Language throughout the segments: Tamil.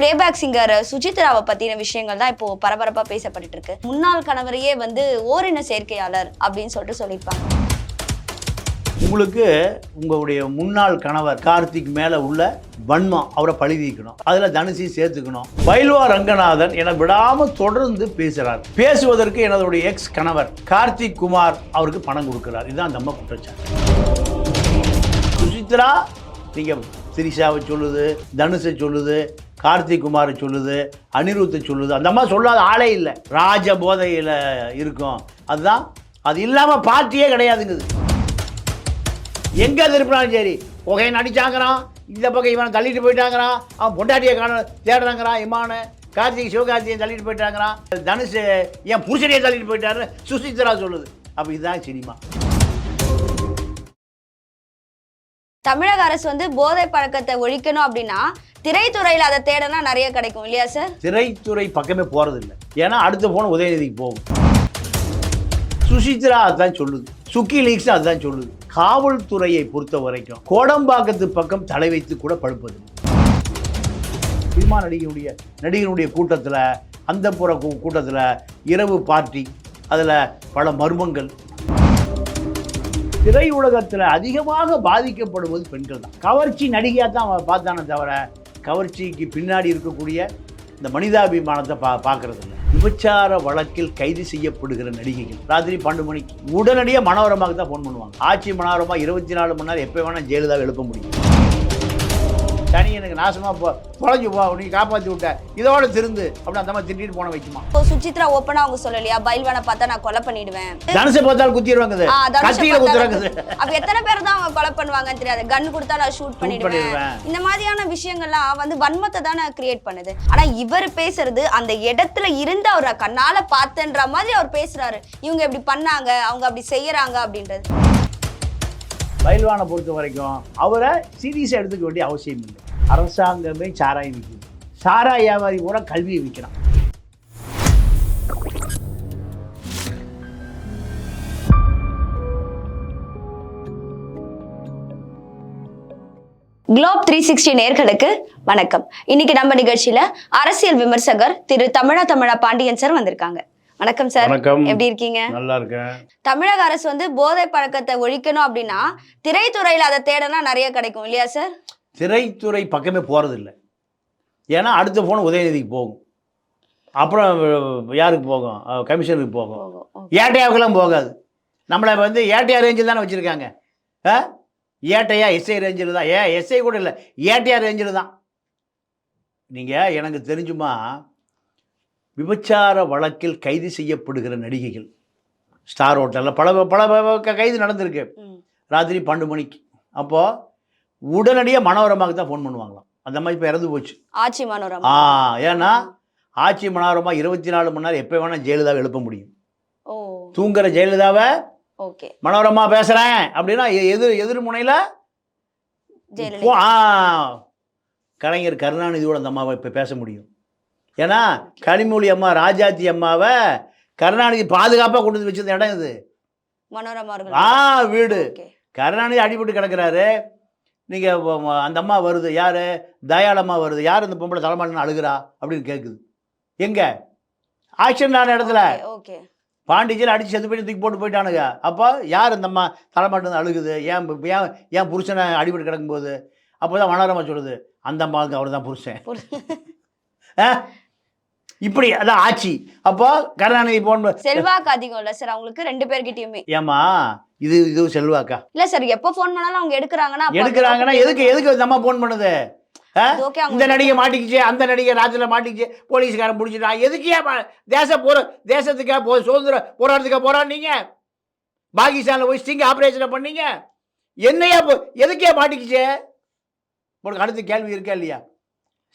பிளேபேக் சிங்கர் சுஜித்ராவை பத்தின விஷயங்கள் தான் இப்போ பரபரப்பா பேசப்பட்டு இருக்கு முன்னாள் கணவரையே வந்து ஓரின சேர்க்கையாளர் அப்படின்னு சொல்லிட்டு சொல்லியிருப்பாங்க. உங்களுக்கு உங்களுடைய முன்னாள் கணவர் கார்த்திக் மேலே உள்ள வன்மம் அவரை பழி தீர்க்கணும் அதில் தனுஷி சேர்த்துக்கணும். பைல்வா ரங்கநாதன் என விடாமல் தொடர்ந்து பேசுகிறார் பேசுவதற்கு எனதுடைய எக்ஸ் கணவர் கார்த்திக் குமார் அவருக்கு பணம் கொடுக்குறார். இதுதான் அந்த அம்மா குற்றச்சாட்டு. சுசித்ரா நீங்கள் திரிஷாவை சொல்லுது தனுஷை சொல்லுது கார்த்திக் குமாரை சொல்லுது அனிருத்தை சொல்லுது. அந்த மாதிரி சொல்லாத ஆளே இல்லை. ராஜ போதையில் இருக்கும். அதுதான் அது இல்லாமல் பார்ட்டியே கிடையாதுங்குது. எங்கே திருப்பினாலும் சரி புகையை நடிச்சாங்கிறான் இந்த பக்கம் இவனை தள்ளிட்டு போயிட்டாங்கிறான் அவன் பொண்டாட்டியை காண தேடுறாங்கிறான் இமான கார்த்திக் சிவகார்த்தியை தள்ளிட்டு போயிட்டாங்கிறான். தனுஷ் என் புருஷனையே தள்ளிட்டு போயிட்டாரு சுசித்ரா சொல்லுது. அப்போ இதுதான் சினிமா. தமிழக அரசு வந்து போதை பழக்கத்தை ஒழிக்கணும் அப்படின்னா திரைத்துறையில் அதை தேடனா நிறைய கிடைக்கும் இல்லையா சார் திரைத்துறை பக்கமே போகிறதில்ல ஏன்னா அடுத்த போன உதயநிதிக்கு போகும். சுசித்ரா அதுதான் சொல்லுது. சுக்கி லீக்ஸ் அதுதான் சொல்லுது. காவல்துறையை பொறுத்த வரைக்கும் கோடம்பாக்கத்து பக்கம் தலை வைத்து கூட பழுப்பது சினிமா நடிகனுடைய நடிகனுடைய கூட்டத்தில் அந்த புற கூட்டத்தில் இரவு பார்ட்டி அதில் பல மர்மங்கள் திரையுலகத்தில் அதிகமாக பாதிக்கப்படுவது பெண்கள் தான். கவர்ச்சி நடிகையாக தான் பார்த்தானே தவிர கவர்ச்சிக்கு பின்னாடி இருக்கக்கூடிய இந்த மனிதாபிமானத்தை பா பார்க்கறது இல்லை விபச்சார வழக்கில் கைது செய்யப்படுகிற நடிகைகள் ராத்திரி பன்னெண்டு மணிக்கு உடனடியாக மனோரமாவுக்கு தான் ஃபோன் பண்ணுவாங்க. ஆட்சி மனோரமா இருபத்தி நாலு மணி நேரம் எப்போ வேணால் ஜெயலலிதாவை எழுப்ப முடியும். எனக்கு நாசமாக போ தொலைஞ்சு போ நீ காப்பாற்றி விட்ட. இதோட திருந்து அப்படின்னு அந்த மாதிரி திட்டிட்டு போன வைக்குமா. இப்போ சுஜித்ரா ஓப்பனா அவங்க சொல்லலையா? பைல்வானை பார்த்தா நான் கொலை பண்ணிடுவேன். தனுசை பார்த்தால் குத்திடுவாங்க தனுஷை கத்தியில குத்துறாங்க அப்ப எத்தனை பேர் தான் அவங்க கொலை பண்ணுவாங்கன்னு தெரியாது. கன் கொடுத்தா நான் ஷூட் பண்ணிடுவேன். இந்த மாதிரியான விஷயங்கள்லாம் வந்து வன்மத்தை தானே கிரியேட் பண்ணுது. ஆனா இவர் பேசுறது அந்த இடத்துல இருந்து அவர் கண்ணால பார்த்தன்ற மாதிரி அவர் பேசுறாரு. இவங்க இப்படி பண்ணாங்க அவங்க அப்படி செய்யறாங்க அப்படின்றது. பயில்வானை பொறுத்த வரைக்கும் அவரை சீரியஸாக எடுத்துக்க வேண்டிய அவசியம் இல்லை. அரசாங்கமே சாராயம் விற்குது. சாராய வியாபாரி கூட கல்வியை விற்கிறான். குளோப் த்ரீ சிக்ஸ்டி நேர்களுக்கு வணக்கம். இன்னைக்கு நம்ம நிகழ்ச்சியில அரசியல் விமர்சகர் திரு தமிழா தமிழா பாண்டியன் சார் வந்திருக்காங்க. வணக்கம் சார் வணக்கம். எப்படி இருக்கீங்க? நல்லா இருக்கேன். தமிழக அரசு வந்து போதை பழக்கத்தை ஒழிக்கணும் அப்படின்னா திரைத்துறையில அதை தேடனா நிறைய கிடைக்கும் இல்லையா சார் திரைத்துறை பக்கமே போகிறதில்ல ஏன்னா அடுத்த ஃபோன் உதயநிதிக்கு போகும். அப்புறம் யாருக்கு போகும்? அஹ் கமிஷனருக்கு போகும். ஏட்டையாவுக்கெல்லாம் போகாது. நம்மளை வந்து ஏட்டையா ரேஞ்சில் தானே வச்சுருக்காங்க. ஆ ஏட்டையா எஸ்ஐ ரேஞ்சில் தான். ஏ எஸ்ஐ கூட இல்லை. ஏட்டையா ரேஞ்சில் தான். நீங்கள் எனக்கு தெரிஞ்சுமா விபச்சார வழக்கில் கைது செய்யப்படுகிற நடிகைகள். ஸ்டார் ஹோட்டலில் பல பல கைது நடந்திருக்கு. ராத்திரி பன்னெண்டு மணிக்கு. அப்போது உடனடியாக மனோரமாவுக்கு தான் ஃபோன் பண்ணுவாங்களாம். அந்த மாதிரி இப்போ இறந்து போச்சு. ஆட்சி மனோரமா? ஆ ஏன்னா ஆட்சி மனோரமா இருபத்தி நாலு மணி நேரம் எப்போ வேணால் ஜெயலலிதாவை எழுப்ப முடியும். ஓ. தூங்குற ஜெயலலிதாவை ஓகே. மனோரமா பேசுகிறேன் அப்படின்னா எதிர் எதிர்முனையில் கலைஞர் கருணாநிதியோட அந்த அம்மாவை இப்போ பேச முடியும். ஏன்னா கனிமொழி அம்மா ராஜாத்தி அம்மாவை கருணாநிதி பாதுகாப்பாக கொண்டு வந்து வச்சிருந்த இடம் இது மனோரமா ஆ வீடு. கருணாநிதி அடிபட்டு கிடக்குறாரு. நீங்கள் அந்த அம்மா வருது யார்? தயாளம்மா வருது. யார் இந்த பொம்பளை தலைமாட்டின்னு அழுகிறா? அப்படின்னு கேட்குது எங்கே? ஆக்ஷன் ஆன இடத்துல. ஓகே பாண்டிச்சேரி அடிச்சு செத்து போய் தூக்கி போட்டு போயிட்டானுங்க. அப்போ யார் இந்த அம்மா தலைமாட்டு அழுகுது? ஏன் ஏன் ஏன் புருஷனை அடிபட்டு கிடக்கும்போது? அப்போ தான் மனோரமா சொல்லுது அந்த அம்மாவுக்கு அவர் தான் புருஷன்? இப்படி அதான் ஆட்சி. அப்போ கருணாநிதி போன் செல்வாக்கு அதிகம் இல்ல சார் அவங்களுக்கு ரெண்டு பேர்கிட்டயுமே. ஏம்மா? இது இது செல்வாக்கா? இல்ல சார் எப்ப போன் பண்ணாலும் அவங்க எடுக்கிறாங்கன்னா எடுக்கிறாங்கன்னா எதுக்கு எதுக்கு இந்த அம்மா ஃபோன் பண்ணுது? இந்த நடிகை மாட்டிக்கிச்சு அந்த நடிகை ராத்திரில மாட்டிக்கிச்சு போலீஸ்காரன் பிடிச்சிட்டான் எதுக்கு தேச போற தேசத்துக்காக போ சுதந்திர போராட்டத்துக்காக போராடினீங்க? பாகிஸ்தானில் போய் ஸ்டிங் ஆப்ரேஷனை பண்ணீங்க? என்னையா போ எதுக்கே மாட்டிக்கிச்சு? உனக்கு அடுத்த கேள்வி இருக்கா இல்லையா?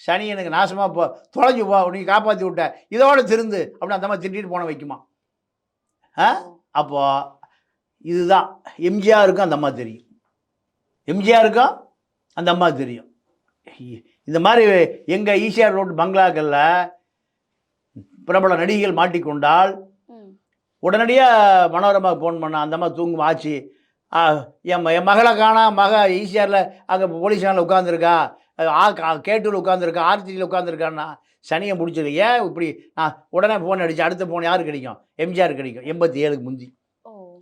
சனி எனக்கு நாசமா போ தொலைஞ்சு போ நீ காப்பாற்றி விட்ட. இதோட திருந்து அப்படின்னு அந்த மாதிரி திட்டிட்டு போன வைக்குமா? ஆ? அப்போ இதுதான். எம்ஜிஆருக்கும் அந்த அம்மா தெரியும். எம்ஜிஆருக்கும் அந்த அம்மா தெரியும். இந்த மாதிரி எங்கள் ஈசிஆர் ரோடு பங்களாக்களில் பிரபல நடிகைகள் மாட்டிக்கொண்டால். உடனடியாக மனோரமா ஃபோன் பண்ண அந்த அம்மா தூங்கும் ஆச்சு. என் என் மகளை காணா மக ஈசிஆரில் அங்கே போலீஸ் ஸ்டேஷனில் உட்காந்துருக்கா ஆ கேட்டூர் உட்காந்துருக்கா ஆர்த்தியில் உட்காந்துருக்கான்னா சனியை முடிச்சது ஏன் இப்படி? நான் உடனே ஃபோன் அடிச்சு அடுத்த ஃபோன் யாருக்கு கிடைக்கும்? எம்ஜிஆர் கிடைக்கும். எண்பத்தி ஏழுக்கு முந்தி.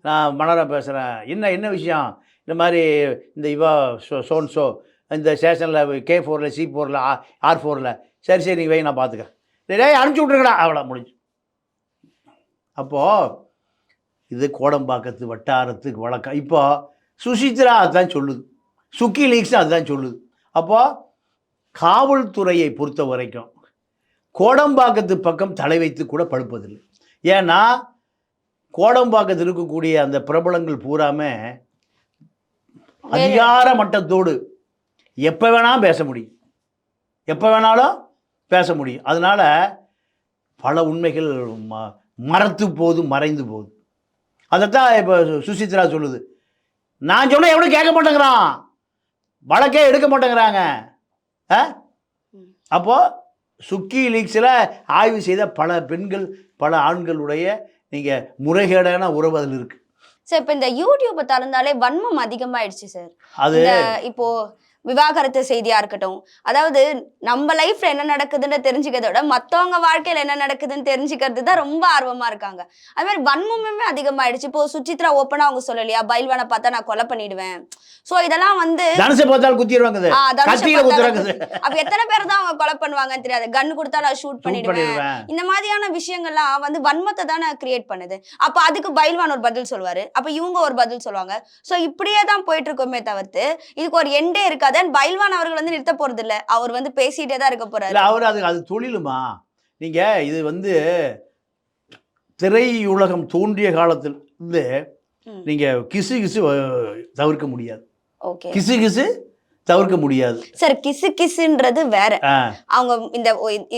நான் மனோரம் பேசுகிறேன் என்ன என்ன விஷயம்? இந்த மாதிரி இந்த இவா ஷோ சோன் ஷோ இந்த ஸ்டேஷனில் கே ஃபோரில் சி ஃபோரில் ஆர் ஃபோரில் சரி சரி நீங்கள் வை நான் பார்த்துக்கிறேன் டேய் அனுப்பிச்சி விட்ருங்கடா அவ்வளோ முடிஞ்சு. அப்போது இது கோடம்பாக்கத்து வட்டாரத்துக்கு வழக்கம். இப்போ சுசித்ரா அதுதான் சொல்லுது. சுக்கி லீக்ஸ் அதுதான் சொல்லுது. அப்போது காவல்துறையை பொறுத்த வரைக்கும் கோடம்பாக்கத்து பக்கம் தலை வைத்து கூட படுப்பதில்லை. ஏன்னா கோடம்பாக்கத்தில் இருக்கக்கூடிய அந்த பிரபலங்கள் பூராமே அதிகார மட்டத்தோடு எப்போ வேணாலும் பேச முடியும். எப்போ வேணாலும் பேச முடியும். அதனால் பல உண்மைகள் ம மறத்து போகுது மறைந்து போகுது அதைத்தான் இப்போ சுசித்ரா சொல்லுது. நான் சொன்னால் எவனும் கேட்க மாட்டேங்கிறான். வழக்கே எடுக்க மாட்டேங்கிறாங்க. ஆ. அப்போது சுக்கி லீக்ஸில் ஆய்வு செய்த பல பெண்கள் பல ஆண்களுடைய நீங்கள் முறைகேடான உறவு அதில் இருக்குது சார் இப்போ இந்த யூடியூப்பை திறந்தாலே வன்மம் அதிகமாயிடுச்சு சார். அது இப்போ விவாகரத்து செய்தியா இருக்கட்டும். அதாவது நம்ம லைஃப்ல என்ன நடக்குதுன்னு தெரிஞ்சுக்கிறத விட மத்தவங்க வாழ்க்கையில என்ன நடக்குதுன்னு தெரிஞ்சுக்கிறது தான் ரொம்ப ஆர்வமா இருக்காங்க. அது மாதிரி வன்மமுமே அதிகமாயிடுச்சு. இப்போ சுசித்ரா ஓப்பனா அவங்க சொல்லலையா? பைல்வானை பார்த்தா நான் கொலை பண்ணிடுவேன். சோ இதெல்லாம் வந்து அப்ப எத்தனை பேர் தான் அவங்க கொலை பண்ணுவாங்கன்னு தெரியாது. கன் கொடுத்தா நான் ஷூட் பண்ணிடுவேன். இந்த மாதிரியான விஷயங்கள்லாம் வந்து வன்மத்தை தானே கிரியேட் பண்ணுது. அப்ப அதுக்கு பைல்வான் ஒரு பதில் சொல்லுவாரு அப்ப இவங்க ஒரு பதில் சொல்லுவாங்க சோ இப்படியே தான் போயிட்டு இருக்கோமே தவிர்த்து இதுக்கு ஒரு எண்டே இருக்காது. And பைல்வான் அவர்கள் வந்து நிறுத்த போறது இல்ல அவர் வந்து பேசிட்டே தான் இருக்க போறாரு. அவர் அது அது தொழிலுமா? நீங்கள் இது வந்து திரையுலகம் தோன்றிய காலத்தில் இருந்து ம். நீங்கள் கிசு கிசு தவிர்க்க முடியாது. கிசு கிசு தவிர்க்க முடியாது. சார் கிசு கிசுன்றது வேற. அவங்க இந்த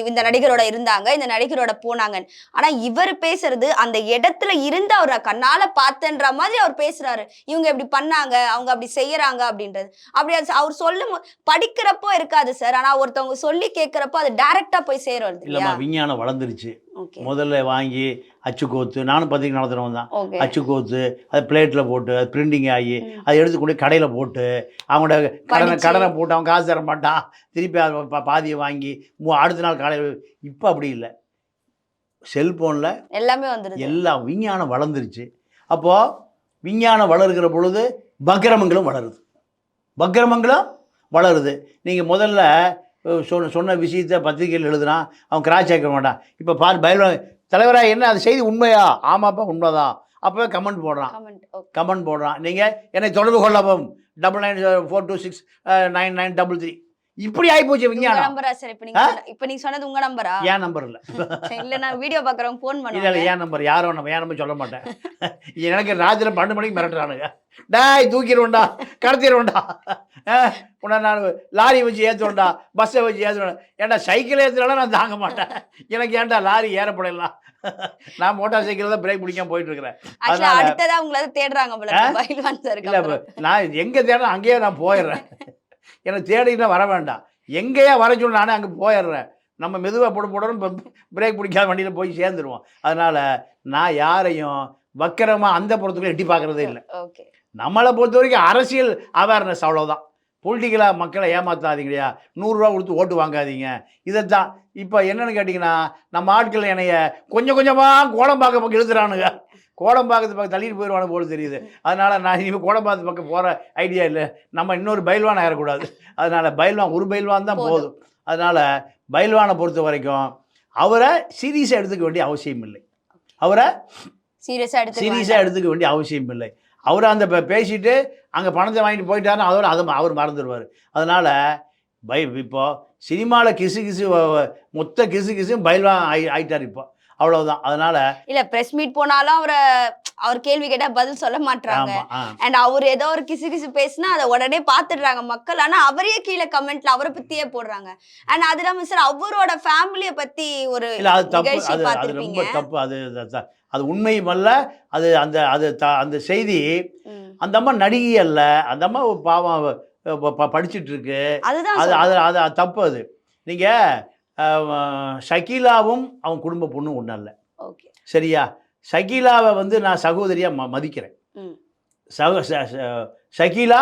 இந்த நடிகரோட இருந்தாங்க இந்த நடிகரோட போனாங்க ஆனா இவர் பேசுறது அந்த இடத்துல இருந்து அவர் நான் கண்ணால பார்த்தேன்ற மாதிரி அவர் பேசுறாரு. இவங்க இப்படி பண்ணாங்க அவங்க அப்படி செய்யறாங்க அப்படின்றது. அப்படி அவர் சொல்லும் படிக்கிறப்போ இருக்காது சார். ஆனா ஒருத்தவங்க சொல்லி கேட்கறப்போ அது டைரக்டா போய் சேரும் இல்லையா? விஞ்ஞானம் வளர்ந்துருச்சு. முதல்ல வாங்கி அச்சு கோத்து நானும் பத்திரிக்கை நடத்துகிறவன் தான். அச்சு கோத்து அது பிளேட்டில் போட்டு அது பிரிண்டிங் ஆகி. அதை எடுத்து கொண்டு கடையில் போட்டு அவங்களோட கடனை. கடனை போட்டு அவன் காசு தர மாட்டான். திருப்பி பாதியை வாங்கி மூ- அடுத்த நாள் காலையில் இப்போ அப்படி இல்லை. செல்ஃபோனில் எல்லாமே வந்துருது. எல்லாம் விஞ்ஞானம் வளர்ந்துருச்சு. அப்போது விஞ்ஞானம் வளர்கிற பொழுது பக்கிரமங்களும் வளருது. பக்கிரமங்களும் வளருது. நீங்கள் முதல்ல சொன்ன சொன்ன விஷயத்தை பத்திரிகையில் எழுதுனா அவன் கிராஸ் சேர்க்க மாட்டான். இப்போ பார் பயில தலைவராக என்ன? அது செய்தி உண்மையா? ஆமாப்பா உண்மைதான். அப்போவே கமெண்ட் போடுறான். கமெண்ட் போடுறான். நீங்கள் என்னை தொடர்பு கொள்ளவும். Double nine four two six nine nine double three இப்படி ஆகிப்போச்சு உங்க விஞ்ஞானம் நம்பரா சார் இப்ப நீங்க இப்ப நீங்க சொன்னது உங்க நம்பரா ஏன் நம்பர் இல்லை. இல்ல நான் வீடியோ பாக்குறவங்க போன் இல்லை இல்லை ஏன் நம்பர் யாரும் நம்ம ஏன் நம்பர் சொல்ல மாட்டேன். எனக்கு ராத்திரி பன்னெண்டு மணிக்கு மிரட்டுறானுங்க. டேய் தூக்கிடுவோண்டா கடத்திடுவோண்டா உன்னை நான் லாரி வச்சு ஏற்றுவேன்டா பஸ்ஸை வச்சு ஏற்றுவேன் ஏன்டா சைக்கிள் ஏற்றுனாலும் நான் தாங்க மாட்டேன். எனக்கு ஏன்டா லாரி ஏறப்படலாம்? நான் மோட்டார் சைக்கிள் தான் பிரேக் பிடிக்காம போயிட்டு இருக்கிறேன் ஆக்சுவலா அதனால- அடுத்ததா உங்களை தேடுறாங்க போல நான் எங்கே தேடணும் அங்கேயே நான் போயிடுறேன். எனக்கு தேடினா வர வேண்டாம். எங்கேயா வர சொல்லு நானே அங்கே போயிடுறேன். நம்ம மெதுவாக போட போடணும் பிரேக் பிடிக்காத வண்டியில் போய் சேர்ந்துருவோம். அதனால் நான் யாரையும் வக்கரமாக அந்த புறத்துக்குள்ள எட்டி பார்க்குறதே இல்லை. ஓகே. நம்மளை பொறுத்த வரைக்கும் அரசியல் அவேர்னஸ் அவ்வளோதான் பொலிட்டிக்கலாக மக்களை ஏமாத்தாதீங்களையா நூறுரூவா கொடுத்து ஓட்டு வாங்காதீங்க. இதைத்தான். இப்போ என்னன்னு கேட்டிங்கன்னா நம்ம ஆட்கள் என்னைய கொஞ்சம் கொஞ்சமாக கோடம்பாக்க பக்கம் இழுத்துறானுங்க. கோடம்பாக்கத்து பக்கம் தள்ளிட்டு போயிடுவானு போல தெரியுது. அதனால் நான் இனிமேல் கோடம்பாக்கத்து பக்கம் போகிற ஐடியா இல்லை. நம்ம இன்னொரு பயில்வான் ஆயிடக்கூடாது அதனால் பயில்வான் ஒரு பயில்வான் தான் போதும். அதனால் பயில்வானை பொறுத்த வரைக்கும் அவரை சீரியஸாக எடுத்துக்க வேண்டிய அவசியம் இல்லை. அவரை சீரியஸா எடுத்து சீரியஸாக எடுத்துக்க வேண்டிய அவசியம் இல்லை. அவர் அந்த பேசிட்டு அங்கே பணத்தை வாங்கிட்டு போயிட்டாருன்னா அதோட அதை அவர் மறந்துடுவார் அதனால் பை இப்போ சினிமாவில் கிசு கிசு மொத்த கிசு கிசும் பயில்வான் ஆகி ஆயிட்டார் இப்போ. அவ்வளவுதான். அதனால் இல்ல பிரஸ் மீட் போனாலும் அவரை அவர் கேள்வி கேட்டா பதில் சொல்ல மாட்டாங்க அண்ட் அவர் ஏதோ ஒரு கிசு கிசு பேசினா அதை உடனே பாத்துடுறாங்க மக்கள். ஆனா அவரே கீழே கமெண்ட்ல அவரை பத்தியே போடுறாங்க. அண்ட் அது இல்லாம சார் அவரோட ஃபேமிலிய பத்தி ஒரு இல்லை அது தப்பு. நிகழ்ச்சி பார்த்திருப்பீங்க. ரொம்ப தப்பு. அது அது- அது உண்மையுமல்ல அது அந்த அது அந்த செய்தி. அந்த அம்மா நடிகை அல்ல. அந்த அம்மா பாவம் படிச்சிட்டு இருக்கு. அதுதான் அது. அது அது அது தப்பு அது. நீங்கள் ஷக்கீலாவும் அவன் குடும்ப பொண்ணும் ஒன்றும் இல்லை ஓகே. சரியா? ஷக்கீலாவை வந்து நான் சகோதரியாக ம மதிக்கிறேன். சக ஷக்கீலா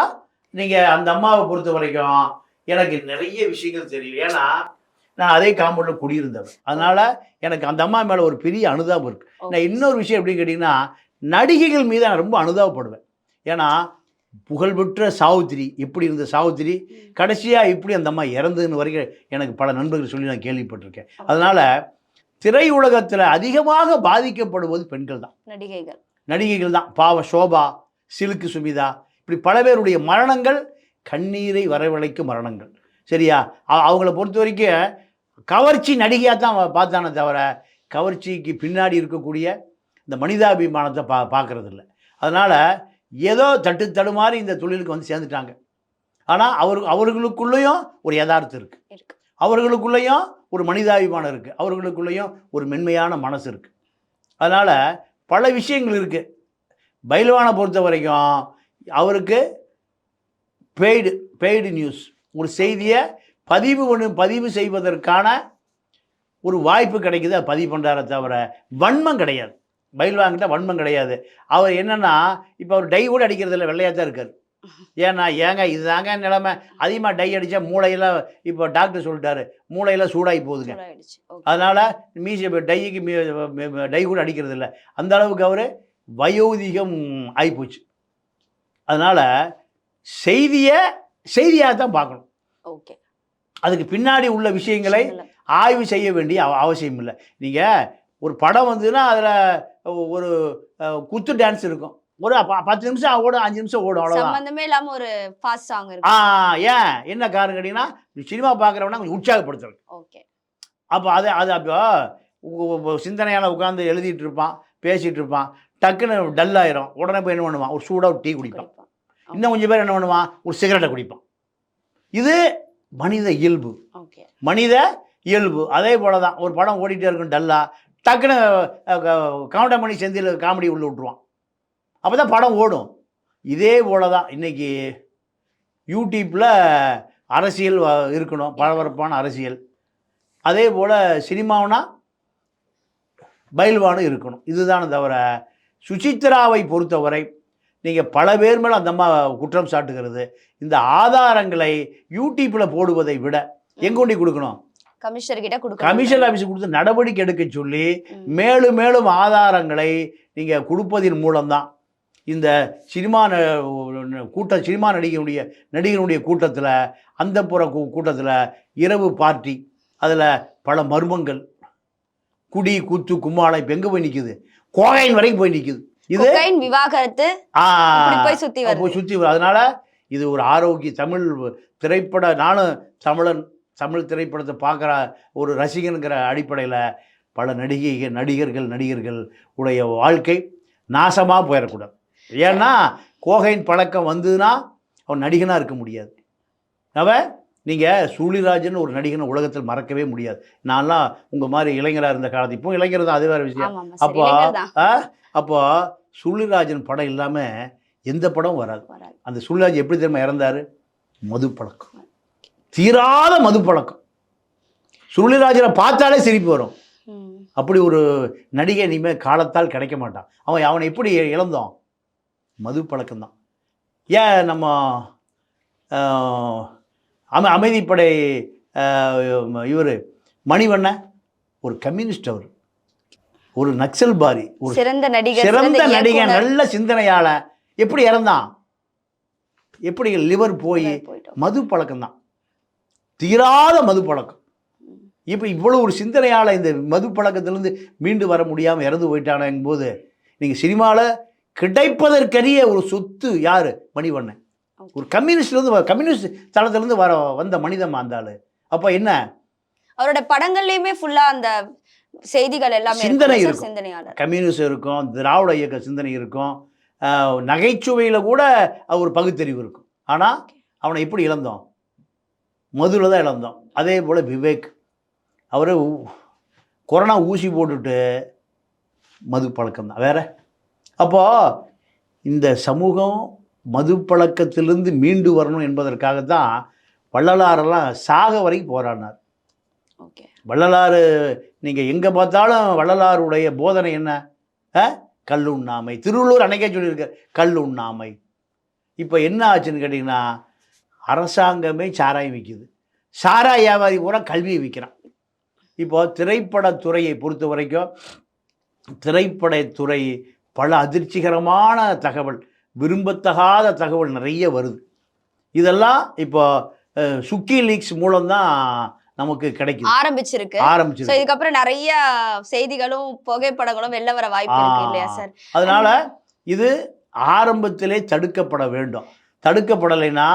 நீங்கள் அந்த அம்மாவை பொறுத்த வரைக்கும் எனக்கு நிறைய விஷயங்கள் தெரியும் ஏன்னா நான் அதே காம்பவுண்டில் குடியிருந்தவன். அதனால எனக்கு அந்த அம்மா மேலே ஒரு பெரிய அனுதாபம் இருக்கு. நான் இன்னொரு விஷயம் எப்படின்னு கேட்டிங்கன்னா நடிகைகள் மீது நான் ரொம்ப அனுதாபப்படுவேன். ஏன்னா புகழ்பெற்ற சாவுத்திரி. எப்படி இருந்த சாவுத்திரி? கடைசியாக இப்படி அந்த அம்மா இறந்ததுன்னு வரைக்கும் எனக்கு பல நண்பர்கள் சொல்லி நான் கேள்விப்பட்டிருக்கேன். அதனால் திரையுலகத்தில் அதிகமாக பாதிக்கப்படுவது பெண்கள் தான். நடிகைகள். நடிகைகள் தான். பாவ சோபா சிலுக்கு சுமிதா இப்படி பல பேருடைய மரணங்கள் கண்ணீரை வரவழைக்கும் மரணங்கள். சரியா? அவங்கள பொறுத்த வரைக்கும் கவர்ச்சி நடிகையாக தான் பார்த்தானே தவிர கவர்ச்சிக்கு பின்னாடி இருக்கக்கூடிய இந்த மனிதாபிமானத்தை பா பார்க்கறது இல்லை அதனால் ஏதோ தட்டு தடுமாறி இந்த தொழிலுக்கு வந்து சேர்ந்துட்டாங்க. ஆனால் அவர் அவர்களுக்குள்ளேயும் ஒரு யதார்த்தம் இருக்குது இருக்கு. அவர்களுக்குள்ளேயும் ஒரு மனிதாபிமானம் இருக்குது அவர்களுக்குள்ளேயும் ஒரு மென்மையான மனசு இருக்குது அதனால் பல விஷயங்கள் இருக்குது பைல்வானை பொறுத்த வரைக்கும் அவருக்கு பெய்டு பெய்டு நியூஸ் ஒரு செய்தியை பதிவு பண்ணு பதிவு செய்வதற்கான ஒரு வாய்ப்பு கிடைக்குது. அதை பதிவு பண்ணுறாரே தவிர வன்மம் கிடையாது. பயில்வாங்கிட்ட வன்மம் கிடையாது. அவர் என்னன்னா இப்போ அவர் டை கூட அடிக்கிறது இல்லை வெள்ளையாக தான் இருக்கார். ஏன்னா ஏங்க இதுதாங்க நிலைமை. அதிகமாக டை அடித்தா மூளையெல்லாம் இப்போ டாக்டர் சொல்லிட்டாரு மூளையெல்லாம் சூடாகி போகுதுங்க. அதனால் மீச டைக்கு மீ டை கூட அடிக்கிறது இல்லை அந்த அளவுக்கு அவர் வயோதிகம் ஆகிப்போச்சு அதனால் செய்தியை செய்தியாக தான் பார்க்கணும். Okay. அதுக்கு பின்னாடி உள்ள விஷயங்களை. ஆய்வு செய்ய வேண்டிய அவ- அவசியம் இல்லை. நீங்கள் ஒரு படம் வந்துன்னா அதில் ஒரு குத்து டான்ஸ் இருக்கும். ஒரு பத்து நிமிஷம் ஓடும் அஞ்சு நிமிஷம் ஓடும் அவ்வளோதான் சம்பந்தமே இல்லாம ஒரு ஃபாஸ்ட் சாங் ஆ ஏன்? என்ன காரணம் கேட்டிங்கன்னா சினிமா பார்க்குறவனா கொஞ்சம் உற்சாகப்படுத்துறது. ஓகே அப்போ அது அது அப்போ சிந்தனையால் உட்காந்து எழுதிட்டு இருப்பான் பேசிகிட்டு இருப்பான் டக்குன்னு டல் ஆயிரும். உடனே போய் என்ன பண்ணுவான்? ஒரு சூடாக ஒரு டீ குடிப்பான். இன்னும் கொஞ்சம் பேர் என்ன பண்ணுவான்? ஒரு சிகரெட்டை குடிப்பான். இது மனித இயல்பு. ஓகே மனித இயல்பு. அதே போல தான் ஒரு படம் ஓடிட்டே இருக்கும் டல்லா டக்குன்னு கவுண்டர் பண்ணி செந்தில் காமெடி உள்ள விட்ருவான் அப்போ தான் படம் ஓடும். இதே போல தான் இன்றைக்கி யூடியூப்பில் அரசியல் வ- இருக்கணும். பரபரப்பான அரசியல். அதே போல் சினிமாவுனா பயில்வானும் இருக்கணும். இதுதானே தவிர சுசித்ராவை பொறுத்தவரை நீங்கள் பல பேர் மேலே அந்த அம்மா குற்றம் சாட்டுகிறது. இந்த ஆதாரங்களை யூடியூப்பில் போடுவதை விட எங்கொண்டி கொடுக்கணும்? கமிஷனர் கிட்ட கொடுக்க கமிஷன் ஆஃபீஸ் கொடுத்து நடவடிக்கை எடுக்க சொல்லி. மேலும் மேலும் ஆதாரங்களை நீங்கள் கொடுப்பதின் மூலம்தான் இந்த சினிமா கூட்ட சினிமா நடிகனுடைய நடிகனுடைய கூட்டத்தில் அந்த புற கூட்டத்தில் இரவு பார்ட்டி அதில் பல மர்மங்கள் குடி கூத்து கும்மாளம் இப்போ எங்கே போய் நிற்குது கோகைன் வரைக்கும் போய் நிற்குது இது விவாகரத்து போய் சுத்தி வருது. போய். அதனால இது ஒரு ஆரோக்கிய தமிழ் திரைப்பட நானும் தமிழன் தமிழ் திரைப்படத்தை பார்க்குற ஒரு ரசிகனுங்கிற அடிப்படையில் பல நடிகைகள் நடிகர்கள் நடிகர்கள் உடைய வாழ்க்கை நாசமாக போயிடக்கூடாது. ஏன்னா கோகையின் பழக்கம் வந்ததுன்னா அவன் நடிகனாக இருக்க முடியாது. அவன் நீங்கள் சூழிராஜன் ஒரு நடிகனை உலகத்தில் மறக்கவே முடியாது. நான்லாம் உங்கள் மாதிரி இளைஞராக இருந்த காலத்து இப்போ இளைஞர் தான் அது வேறு விஷயம். அப்போ அப்போ சுள்ளிராஜன் படம் இல்லாமல் எந்த படம் வராது. அந்த சுள்ளிராஜ் எப்படி தெரியுமா இறந்தாரு? மது பழக்கம். தீராத மது பழக்கம் சுள்ளிராஜனை பார்த்தாலே சிரிப்பு வரும். அப்படி ஒரு நடிகை இனிமேல் காலத்தால் கிடைக்க மாட்டான். அவன் அவனை எப்படி இழந்தோம் மது பழக்கம்தான் ஏன் நம்ம அம அமைதிப்படை இவர் மணிவண்ணன் ஒரு கம்யூனிஸ்ட் அவர். ஒரு நக்சல் பாரி ஒரு சிறந்த நடிகர் சிறந்த இயக்குனர். நல்ல சிந்தனையால எப்படி இறந்தான்? எப்படி லிவர் போய். மது பழக்கம்தான் தீராத மது பழக்கம் இப்போ இவ்வளோ ஒரு சிந்தனையால் இந்த மது பழக்கத்திலேருந்து மீண்டு வர முடியாமல் இறந்து போயிட்டானேங்கும் போது நீங்கள் சினிமாவில் கிடைப்பதற்கரிய ஒரு சொத்து யார்? மணிவண்ணன். ஒரு கம்யூனிஸ்ட்லேருந்து கம்யூனிஸ்ட் தளத்திலேருந்து வர வந்த மனிதன் அந்த ஆளு. அப்போ என்ன? அவரோட படங்கள்லயுமே ஃபுல்லா அந்த செய்திகள் எல்லாமே சிந்தனை இருக்கும். கம்யூனிஸ்ட் இருக்கும் திராவிட இயக்க சிந்தனை இருக்கும். நகைச்சுவையில் கூட ஒரு பகுத்தறிவு இருக்கும். ஆனால் அவனை எப்படி இழந்தோம்? மதுவில் தான் இழந்தோம் அதே போல் விவேக். அவர் கொரோனா ஊசி போட்டுட்டு மது பழக்கம் தான். வேற? அப்போது இந்த சமூகம் மது பழக்கத்திலிருந்து மீண்டு வரணும் என்பதற்காக தான் வள்ளலாரெல்லாம் சாக வரைக்கும் போராடினார். ஓகே. வள்ளலாறு நீங்கள் எங்கே பார்த்தாலும் வள்ளலாருடைய போதனை என்ன? ஆ? கல்லுண்ணாமை. திருவள்ளூர் அன்னைக்கே சொல்லியிருக்கார் கல்லுண்ணாமை. இப்போ என்ன ஆச்சுன்னு கேட்டிங்கன்னா அரசாங்கமே சாராயம் விற்கிது சாராய வியாபாரி பூரா கல்வியை விற்கிறான் இப்போ திரைப்படத்துறையை பொறுத்த வரைக்கும் திரைப்படத்துறை பல அதிர்ச்சிகரமான தகவல் விரும்பத்தகாத தகவல் நிறைய வருது. இதெல்லாம் இப்போ சுக்கி லீக்ஸ் மூலம்தான் நமக்கு கிடைக்குது. ஆரம்பிச்சிருக்கு. ஆரம்பிச்சிருக்கு. இதுக்கப்புறம் நிறைய செய்திகளும் புகைப்படங்களும் வெளில வர வாய்ப்பு இருக்கு இல்லையா. சார்? அதனால இது ஆரம்பத்திலே தடுக்கப்பட வேண்டும். தடுக்கப்படலைன்னா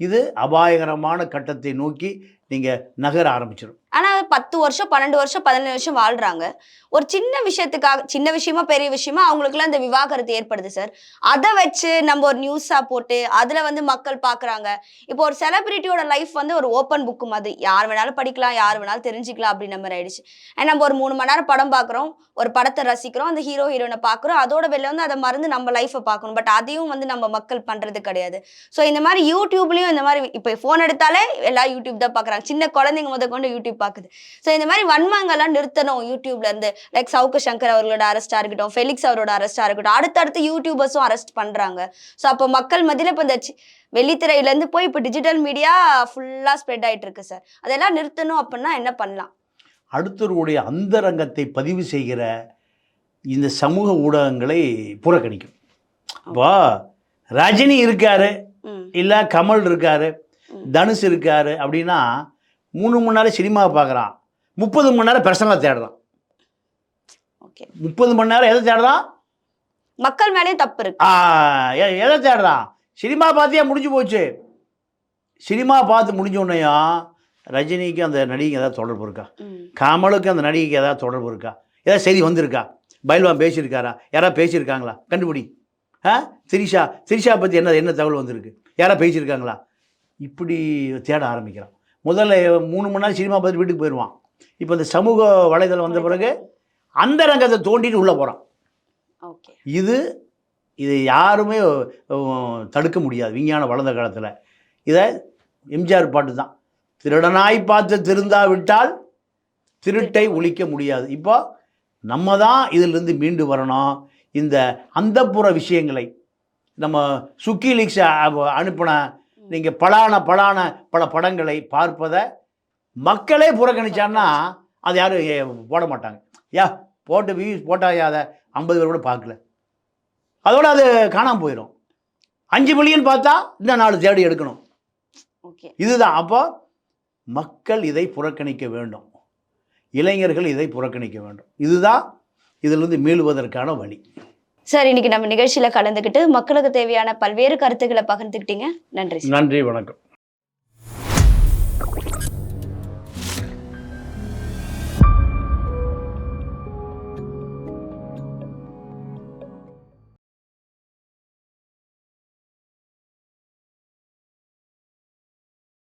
இது அபாயகரமான கட்டத்தை நோக்கி நீங்கள் நகர ஆரம்பிச்சிடும் ஆனால் பத்து வருஷம் பன்னெண்டு வருஷம் பதினேழு வருஷம் வாழ்கிறாங்க ஒரு சின்ன விஷயத்துக்காக சின்ன விஷயமா பெரிய விஷயமா அவங்களுக்குலாம் இந்த விவாகரத்து ஏற்படுது சார். அதை வச்சு நம்ம ஒரு நியூஸாக போட்டு அதில் வந்து மக்கள் பார்க்குறாங்க இப்போ ஒரு செலிபிரிட்டியோட லைஃப் வந்து ஒரு ஓப்பன் புக்கு மாதிரி யார் வேணாலும் படிக்கலாம் யார் வேணாலும் தெரிஞ்சுக்கலாம் அப்படின்ற மாதிரி ஆயிடுச்சு. And நம்ம ஒரு மூணு மணி நேரம் படம் பார்க்குறோம் ஒரு படத்தை ரசிக்கிறோம் அந்த ஹீரோ ஹீரோனை பார்க்குறோம் அதோட வெளில வந்து அதை மறந்து நம்ம லைஃப்பை பார்க்கணும் பட் அதையும் வந்து நம்ம மக்கள் பண்ணுறது கிடையாது. ஸோ இந்த மாதிரி யூடியூப்லேயும் இந்த மாதிரி இப்போ ஃபோன் எடுத்தாலே எல்லாம் யூடியூப் தான் பார்க்குறாங்க சின்ன குழந்தைங்க முத கொண்டு யூடியூப் பார்க்குது ஸோ இந்த மாதிரி வன்மங்கள்லாம் நிறுத்தணும் யூடியூப்ல இருந்து. லைக் சவுக்கு சங்கர் அவர்களோட அரெஸ்டா இருக்கட்டும் ஃபெலிக்ஸ் அவரோட அரெஸ்டா இருக்கட்டும் அடுத்தடுத்து யூடியூபர்ஸும் அரெஸ்ட் பண்றாங்க. ஸோ அப்போ மக்கள் மத்தியில இப்போ இந்த இருந்து போய் இப்போ டிஜிட்டல் மீடியா ஃபுல்லா ஸ்ப்ரெட் ஆயிட்டு இருக்கு சார் அதெல்லாம் நிறுத்தணும் அப்படின்னா என்ன பண்ணலாம்? அடுத்தவருடைய அந்தரங்கத்தை பதிவு செய்கிற இந்த சமூக ஊடகங்களை புறக்கணிக்கும். இப்போ ரஜினி இருக்காரு இல்லை கமல் இருக்காரு. தனுஷ் இருக்காரு அப்படின்னா மூணு மணி நேரம் சினிமாவை பார்க்குறான். முப்பது மணி நேரம் பர்சனலாக தேடுறான். ஓகே முப்பது மணி நேரம் எதை தேடுறான்? மக்கள் மேலேயும் தப்பு இருக்கு. எதை தேடுறான்? சினிமா பார்த்தியா? முடிஞ்சு போச்சு. சினிமா பார்த்து முடிஞ்ச உடனேயும் ரஜினிக்கு அந்த நடிகைக்கு ஏதாவது தொடர்பு இருக்கா? கமலுக்கு அந்த நடிகைக்கு ஏதாவது தொடர்பு இருக்கா? ஏதாவது செய்தி வந்திருக்கா? பைல்வான் பேசியிருக்காரா? யாராவது பேசியிருக்காங்களா? கண்டுபிடி. ஆ திரிஷா திரிஷா பற்றி என்ன என்ன தகவல் வந்திருக்கு? யாராவது பேசியிருக்காங்களா? இப்படி தேட ஆரம்பிக்கிறான். முதல்ல மூணு மணி நேரம் சினிமா பார்த்துட்டு வீட்டுக்கு போயிடுவான். இப்போ இந்த சமூக வலைதளம் வந்த பிறகு அந்த ரங்கத்தை தோண்டிட்டு உள்ளே போகிறான் ஓகே. இது இதை யாருமே தடுக்க முடியாது விஞ்ஞான வளர்ந்த காலத்தில். இதை எம்ஜிஆர் பாட்டு தான். திருடனாய் பார்த்து திருந்தாவிட்டால் திருட்டை ஒழிக்க முடியாது. இப்போ நம்ம தான் இதிலிருந்து மீண்டு வரணும். இந்த அந்தப்புற விஷயங்களை நம்ம சுக்கி லீக்ஸ் அனுப்பின நீங்கள் பலான பலான பல படங்களை பார்ப்பதை மக்களே புறக்கணிச்சான்னா அது யாரும் போட மாட்டாங்க. யா போட்டு வியூஸ் போட்டாயா அதை ஐம்பது பேர் கூட பார்க்கல. அதோட அது காணாமல் போயிடும் அஞ்சு மில்லியன் பார்த்தா இன்னும் நாலு தேடி எடுக்கணும். ஓகே. இதுதான். அப்போ மக்கள் இதை புறக்கணிக்க வேண்டும். இளைஞர்கள் இதை புறக்கணிக்க வேண்டும். இதுதான் இதிலிருந்து மீளுவதற்கான வழி. சார் இன்னைக்கு நம்ம நிகழ்ச்சியில கலந்துக்கிட்டு மக்களுக்கு தேவையான பல்வேறு கருத்துக்களை பகிர்ந்துக்கிட்டீங்க. நன்றி நன்றி வணக்கம்.